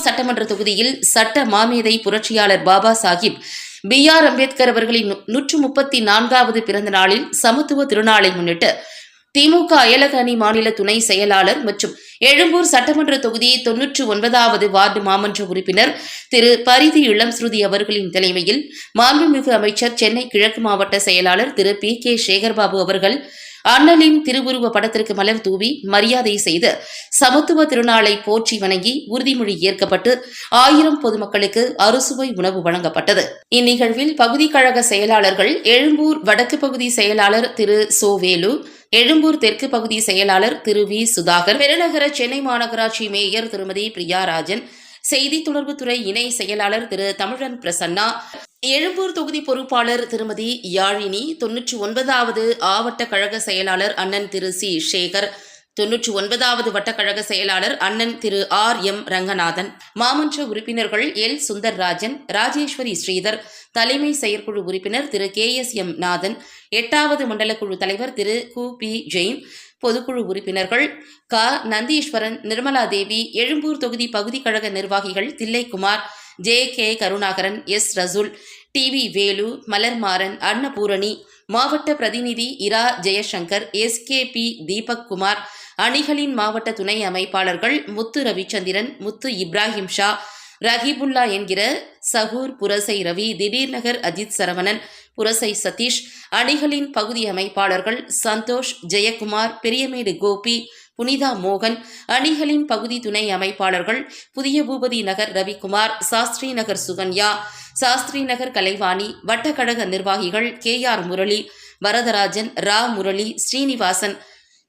எழும்பூர் சட்டமன்ற தொகுதியில் சட்ட மாமேதை புரட்சியாளர் பாபா சாஹிப் பி ஆர் அம்பேத்கர் அவர்களின் நூற்று முப்பத்தி நான்காவது பிறந்த நாளில் சமத்துவ திருநாளை முன்னிட்டு திமுக அயலக அணி மாநில துணை செயலாளர் மற்றும் எழும்பூர் சட்டமன்ற தொகுதி தொன்னூற்று ஒன்பதாவது வார்டு மாமன்ற உறுப்பினர் திரு பரிதி இளம் ஸ்ருதி அவர்களின் தலைமையில் மாண்புமிகு அமைச்சர் சென்னை கிழக்கு மாவட்ட செயலாளர் திரு பி கே சேகர்பாபு அவர்கள் அண்ணலின் திருவுருவ படத்திற்கு மலர் தூவி மரியாதை செய்து சமத்துவ திருநாளை போற்றி வணங்கி உறுதிமொழி ஏற்கப்பட்டு ஆயிரம் பொதுமக்களுக்கு அறுசுவை உணவு வழங்கப்பட்டது. இந்நிகழ்வில் பகுதி கழக செயலாளர்கள் எழும்பூர் வடக்கு பகுதி செயலாளர் திரு சோவேலு எழும்பூர் தெற்கு பகுதி செயலாளர் திரு வி சுதாகர் பெருநகர சென்னை மாநகராட்சி மேயர் திருமதி பிரியா ராஜன் செய்தி தொடர்புத்துறை இணை செயலாளர் திரு தமிழன் பிரசன்னா எழும்பூர் தொகுதி பொறுப்பாளர் திருமதி யாழினி தொன்னூற்றி ஒன்பதாவது ஆவட்ட கழக செயலாளர் அண்ணன் திரு சி. சேகர் தொன்னூற்றி ஒன்பதாவது வட்டக்கழக செயலாளர் அண்ணன் திரு ஆர். எம். ரங்கநாதன் மாமன்ற உறுப்பினர்கள் எல். சுந்தர்ராஜன் ராஜேஸ்வரி ஸ்ரீதர் தலைமை செயற்குழு உறுப்பினர் Thiru K. S. M. Nathan எட்டாவது மண்டல குழு தலைவர் திரு கு. பி. ஜெயின் பொதுக்குழு உறுப்பினர்கள் க. நந்தீஸ்வரன் நிர்மலா தேவி எழும்பூர் தொகுதி பகுதி கழக நிர்வாகிகள் Thillaikumar J K Karunakaran S Rasool T V Velu Malarmaran Annapoorani மாவட்ட பிரதிநிதி Ira Jayashankar S K P Deepak Kumar அணிகளின் மாவட்ட துணை அமைப்பாளர்கள் முத்து ரவிச்சந்திரன் முத்து இப்ராஹிம் ஷா ரஹீபுல்லா என்கிற சகூர் புரசை ரவி திடீர் நகர் அஜித் சரவணன் புரசை சதீஷ் அணிகளின் பகுதி அமைப்பாளர்கள் சந்தோஷ் ஜெயக்குமார் பெரியமேடு கோபி புனிதா மோகன் அணிகளின் பகுதி துணை அமைப்பாளர்கள் புதிய பூபதி நகர் ரவிக்குமார் சாஸ்திரி நகர் சுகன்யா சாஸ்திரி நகர் கலைவாணி வட்டக்கழக நிர்வாகிகள் கே ஆர் முரளி வரதராஜன் ரா முரளி ஸ்ரீனிவாசன்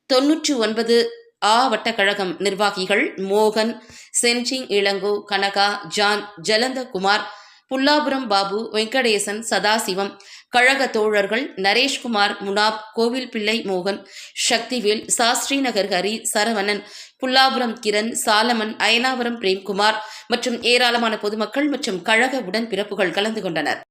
தொன்னூற்று ஒன்பது ஆ வட்டக்கழகம் நிர்வாகிகள் மோகன் சென்சிங் இளங்கோ கனகா ஜான் ஜலந்தகுமார் புல்லாபுரம் பாபு வெங்கடேசன் சதாசிவம் கழக தோழர்கள் நரேஷ்குமார் முனாப் கோவில் பிள்ளை மோகன் சக்திவேல் சாஸ்திரி நகர் ஹரி சரவணன் புல்லாபுரம் கிரண் சாலமன் அயனாபுரம் பிரேம்குமார் மற்றும் ஏராளமான பொதுமக்கள் மற்றும் கழக உடன்பிறப்புகள் கலந்து கொண்டனர்.